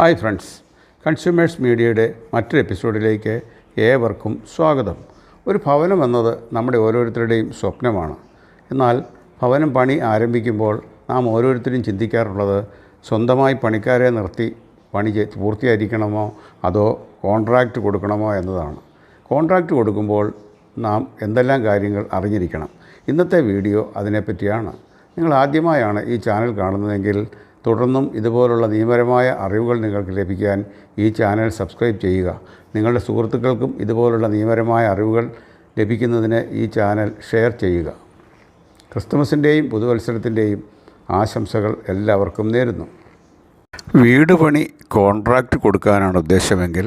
Hi friends. Consumers മീഡിയയുടെ മറ്റൊരു എപ്പിസോഡിലേക്ക് ഏവർക്കും സ്വാഗതം. ഒരു ഭവനം എന്നത് നമ്മുടെ ഓരോരുത്തരുടെയും സ്വപ്നമാണ്. എന്നാൽ ഭവനം പണി ആരംഭിക്കുമ്പോൾ നാം ഓരോരുത്തരും ചിന്തിക്കാറുള്ളത് സ്വന്തമായി പണിക്കാരെ നിർത്തി പണി പൂർത്തിയായിരിക്കണമോ അതോ കോൺട്രാക്റ്റ് കൊടുക്കണമോ എന്നതാണ്. കോൺട്രാക്റ്റ് കൊടുക്കുമ്പോൾ നാം എന്തെല്ലാം കാര്യങ്ങൾ അറിഞ്ഞിരിക്കണം. ഇന്നത്തെ വീഡിയോ അതിനെപ്പറ്റിയാണ്. നിങ്ങൾ ആദ്യമായാണ് ഈ ചാനൽ കാണുന്നതെങ്കിൽ തുടർന്നും ഇതുപോലുള്ള നിയമപരമായ അറിവുകൾ നിങ്ങൾക്ക് ലഭിക്കാൻ ഈ ചാനൽ സബ്സ്ക്രൈബ് ചെയ്യുക. നിങ്ങളുടെ സുഹൃത്തുക്കൾക്കും ഇതുപോലുള്ള നിയമപരമായ അറിവുകൾ ലഭിക്കുന്നതിന് ഈ ചാനൽ ഷെയർ ചെയ്യുക. ക്രിസ്തുമസിന്റെയും പുതുവത്സരത്തിന്റെയും ആശംസകൾ എല്ലാവർക്കും നേരുന്നു. വീട് പണി കോൺട്രാക്റ്റ് കൊടുക്കാനാണ് ഉദ്ദേശമെങ്കിൽ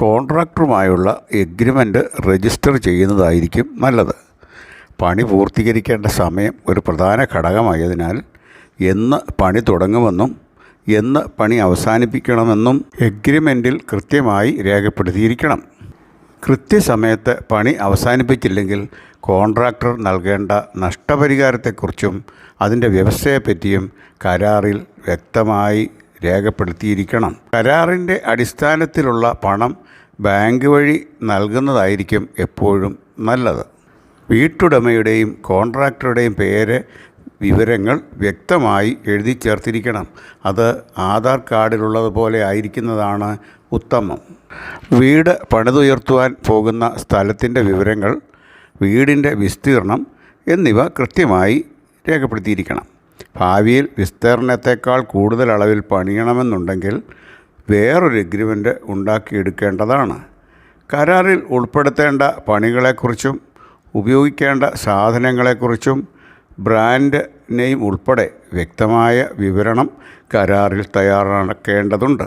കോൺട്രാക്ടറുമായുള്ള എഗ്രിമെന്റ് രജിസ്റ്റർ ചെയ്യുന്നതായിരിക്കും നല്ലത്. പണി പൂർത്തീകരിക്കേണ്ട സമയം ഒരു പ്രധാന ഘടകമായതിനാൽ എന്ന് പണി തുടങ്ങുമെന്നും എന്ന് പണി അവസാനിപ്പിക്കണമെന്നും എഗ്രിമെന്റിൽ കൃത്യമായി രേഖപ്പെടുത്തിയിരിക്കണം. കൃത്യസമയത്ത് പണി അവസാനിപ്പിച്ചില്ലെങ്കിൽ കോൺട്രാക്ടർ നൽകേണ്ട നഷ്ടപരിഹാരത്തെക്കുറിച്ചും അതിന്റെ വ്യവസ്ഥയെപ്പറ്റിയും കരാറിൽ വ്യക്തമായി രേഖപ്പെടുത്തിയിരിക്കണം. കരാറിന്റെ അടിസ്ഥാനത്തിലുള്ള പണം ബാങ്ക് വഴി നൽകുന്നതായിരിക്കും എപ്പോഴും നല്ലത്. വീട്ടുടമയുടെയും കോൺട്രാക്ടറുടെയും പേര് വിവരങ്ങൾ വ്യക്തമായി എഴുതി ചേർത്തിരിക്കണം. അത് ആധാർ കാർഡിലുള്ളതുപോലെ ആയിരിക്കുന്നതാണ് ഉത്തമം. വീട് പണിതുയർത്തുവാൻ പോകുന്ന സ്ഥലത്തിന്റെ വിവരങ്ങൾ വീടിന്റെ വിസ്തീർണം എന്നിവ കൃത്യമായി രേഖപ്പെടുത്തിയിരിക്കണം. ഭാവിയിൽ വിസ്തീർണത്തെക്കാൾ കൂടുതൽ അളവിൽ പണിയണമെന്നുണ്ടെങ്കിൽ വേറൊരു എഗ്രിമെന്റ് ഉണ്ടാക്കിയെടുക്കേണ്ടതാണ്. കരാറിൽ ഉൾപ്പെടുത്തേണ്ട പണികളെക്കുറിച്ചും ഉപയോഗിക്കേണ്ട സാധനങ്ങളെക്കുറിച്ചും ബ്രാൻഡ് നെയിം ഉൾപ്പെടെ വ്യക്തമായ വിവരണം കരാറിൽ തയ്യാറാക്കേണ്ടതുണ്ട്.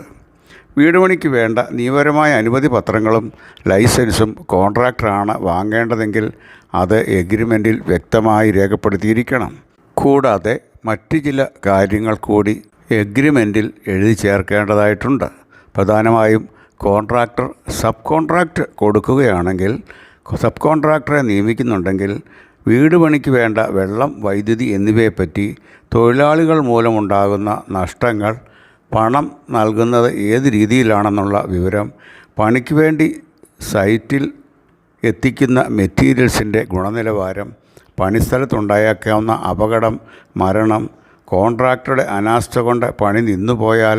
വീടുപണിക്ക് വേണ്ട നിയമപരമായ അനുമതി പത്രങ്ങളും ലൈസൻസും കോൺട്രാക്ടറാണ് വാങ്ങേണ്ടതെങ്കിൽ അത് എഗ്രിമെന്റിൽ വ്യക്തമായി രേഖപ്പെടുത്തിയിരിക്കണം. കൂടാതെ മറ്റ് ചില കാര്യങ്ങൾ കൂടി എഗ്രിമെന്റിൽ എഴുതി ചേർക്കേണ്ടതായിട്ടുണ്ട്. പ്രധാനമായും കോൺട്രാക്ടർ സബ് കോൺട്രാക്ട് കൊടുക്കുകയാണെങ്കിൽ സബ് കോൺട്രാക്ടറെ നിയമിക്കുന്നുണ്ടെങ്കിൽ വീട് പണിക്ക് വേണ്ട വെള്ളം വൈദ്യുതി എന്നിവയെപ്പറ്റി തൊഴിലാളികൾ മൂലമുണ്ടാകുന്ന നഷ്ടങ്ങൾ പണം നൽകുന്നത് ഏത് രീതിയിലാണെന്നുള്ള വിവരം പണിക്ക് വേണ്ടി സൈറ്റിൽ എത്തിക്കുന്ന മെറ്റീരിയൽസിന്റെ ഗുണനിലവാരം പണിസ്ഥലത്തുണ്ടായേക്കാവുന്ന അപകടം മരണം കോൺട്രാക്ടറുടെ അനാസ്ഥ കൊണ്ട് പണി നിന്നുപോയാൽ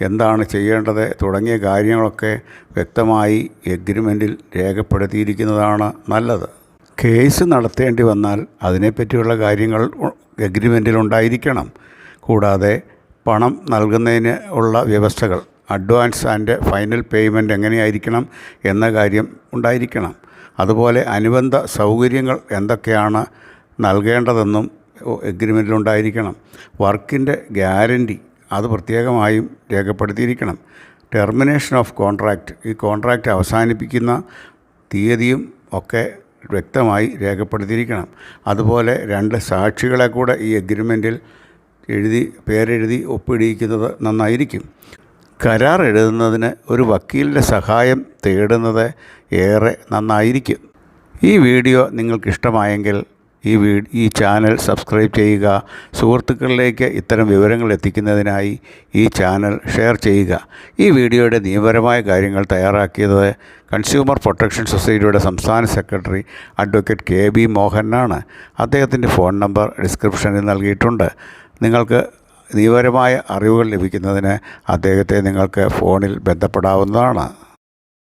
എന്താണ് ചെയ്യേണ്ടത് തുടങ്ങിയ കാര്യങ്ങളൊക്കെ വ്യക്തമായി എഗ്രിമെന്റിൽ രേഖപ്പെടുത്തിയിരിക്കുന്നതാണ് നല്ലത്. കേസ് നടത്തേണ്ടി വന്നാൽ അതിനെപ്പറ്റിയുള്ള കാര്യങ്ങൾ എഗ്രിമെന്റിൽ ഉണ്ടായിരിക്കണം. കൂടാതെ പണം നൽകുന്നതിന് ഉള്ള വ്യവസ്ഥകൾ അഡ്വാൻസ് ആൻഡ് ഫൈനൽ പേയ്മെന്റ് എങ്ങനെയായിരിക്കണം എന്ന കാര്യം ഉണ്ടായിരിക്കണം. അതുപോലെ അനുബന്ധ സൗകര്യങ്ങൾ എന്തൊക്കെയാണ് നൽകേണ്ടതെന്നും എഗ്രിമെന്റിലുണ്ടായിരിക്കണം വർക്കിന്റെ ഗ്യാരന്റി അത് പ്രത്യേകമായും രേഖപ്പെടുത്തിയിരിക്കണം. ടെർമിനേഷൻ ഓഫ് കോൺട്രാക്റ്റ് ഈ കോൺട്രാക്റ്റ് അവസാനിപ്പിക്കുന്ന തീയതിയും ഒക്കെ വ്യക്തമായി രേഖപ്പെടുത്തിയിരിക്കണം. അതുപോലെ രണ്ട് സാക്ഷികളെ കൂടെ ഈ എഗ്രിമെന്റിൽ എഴുതി പേരെഴുതി ഒപ്പിടിയിക്കുന്നത് നന്നായിരിക്കും. കരാർ എഴുതുന്നതിന് ഒരു വക്കീലിന്റെ സഹായം തേടുന്നത് ഏറെ നന്നായിരിക്കും. ഈ വീഡിയോ നിങ്ങൾക്കിഷ്ടമായെങ്കിൽ ഈ വീ ഈ ചാനൽ സബ്സ്ക്രൈബ് ചെയ്യുക. സുഹൃത്തുക്കളിലേക്ക് ഇത്തരം വിവരങ്ങൾ എത്തിക്കുന്നതിനായി ഈ ചാനൽ ഷെയർ ചെയ്യുക. ഈ വീഡിയോയുടെ നിയമപരമായ കാര്യങ്ങൾ തയ്യാറാക്കിയത് കൺസ്യൂമർ പ്രൊട്ടക്ഷൻ സൊസൈറ്റിയുടെ സംസ്ഥാന സെക്രട്ടറി അഡ്വക്കേറ്റ് കെ ബി മോഹനാണ്. അദ്ദേഹത്തിന്റെ ഫോൺ നമ്പർ ഡിസ്ക്രിപ്ഷനിൽ നൽകിയിട്ടുണ്ട്. നിങ്ങൾക്ക് നിയമപരമായ അറിവുകൾ ലഭിക്കുന്നതിന് അദ്ദേഹത്തെ നിങ്ങൾക്ക് ഫോണിൽ ബന്ധപ്പെടാവുന്നതാണ്.